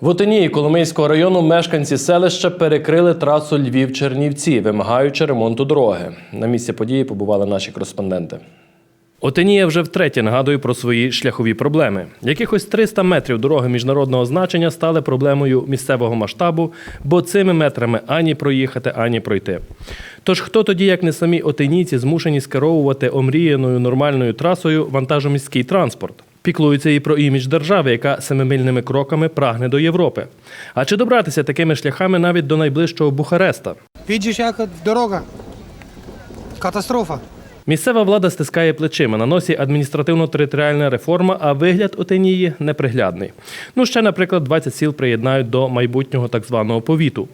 В Отинії Коломийського району мешканці селища перекрили трасу Львів-Чернівці, вимагаючи ремонту дороги. На місці події побували наші кореспонденти. Отинія вже втретє нагадує про свої шляхові проблеми. Якихось 300 метрів дороги міжнародного значення стали проблемою місцевого масштабу, бо цими метрами ані проїхати, ані пройти. Тож хто тоді, як не самі отинійці, змушені скеровувати омріяною нормальною трасою вантажоміський транспорт? Піклуються і про імідж держави, яка семимильними кроками прагне до Європи. А чи добратися такими шляхами навіть до найближчого Бухареста? Віджиш, як дорога. Катастрофа. Місцева влада стискає плечима. На носі адміністративно-територіальна реформа, а вигляд Отинії неприглядний. Ну ще, наприклад, 20 сіл приєднають до майбутнього так званого повіту.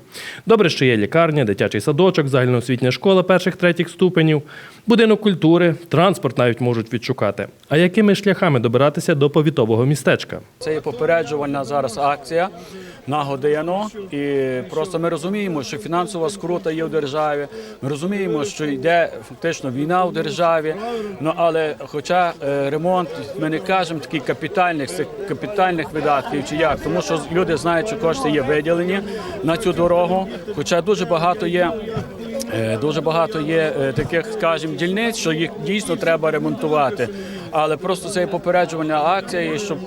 Добре, що є лікарня, дитячий садочок, загальноосвітня школа перших третіх ступенів, будинок культури, транспорт навіть можуть відшукати. А якими шляхами добиратися до повітового містечка? Це є попереджувальна зараз акція на годину. І просто ми розуміємо, що фінансова скрута є в державі. Ми розуміємо, що йде фактично війна в державі. Ну але, хоча е, ремонт, ми не кажемо таких капітальних капітальних видатків чи як, тому що люди знають, що кошти є виділені на цю дорогу. Хоча дуже багато є. Е, Дуже багато є е, таких, скажімо, дільниць, що їх дійсно треба ремонтувати. Але просто це є попереджувальна акція, і щоб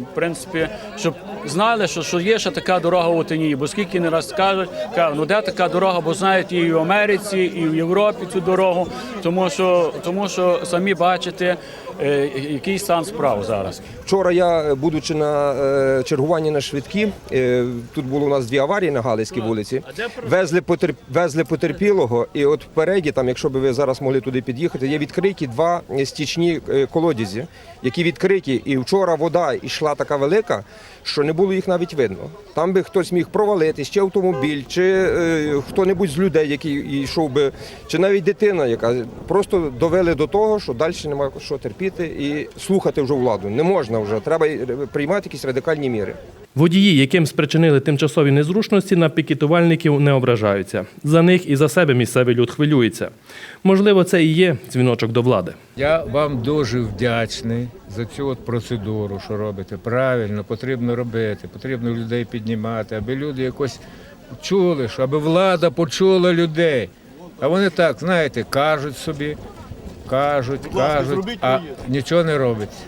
в принципі, щоб знали, що, що є ще така дорога в Отинії. Бо скільки не раз скажуть, кажуть, ну де така дорога, бо знають і в Америці, і в Європі цю дорогу, тому що, тому що самі бачите, е, який стан справ зараз. Вчора я, будучи на е, чергуванні на швидкі, е, тут було у нас дві аварії на Галицькій вулиці. Везли, потер, везли потерпілого, і от впереді, там, якщо б ви зараз могли туди під'їхати, є відкриті два стічні е, колодязі, які відкриті. І вчора вода йшла така велика, що не було їх навіть видно. Там би хтось міг провалити чи автомобіль, чи е, хто-небудь з людей, який йшов би, чи навіть дитина, яка просто довели до того, що далі немає що терпіти і слухати вже владу. Не можна вже, треба приймати якісь радикальні міри. Водії, яким спричинили тимчасові незручності, на пікетувальників не ображаються. За них і за себе місцевий люд хвилюється. Можливо, це і є дзвіночок до влади. Я вам дуже вдячний за цю от процедуру, що робите. Правильно, потрібно робити, потрібно людей піднімати, аби люди якось чули, що аби влада почула людей. А вони так, знаєте, кажуть собі, кажуть, кажуть, а нічого не робиться.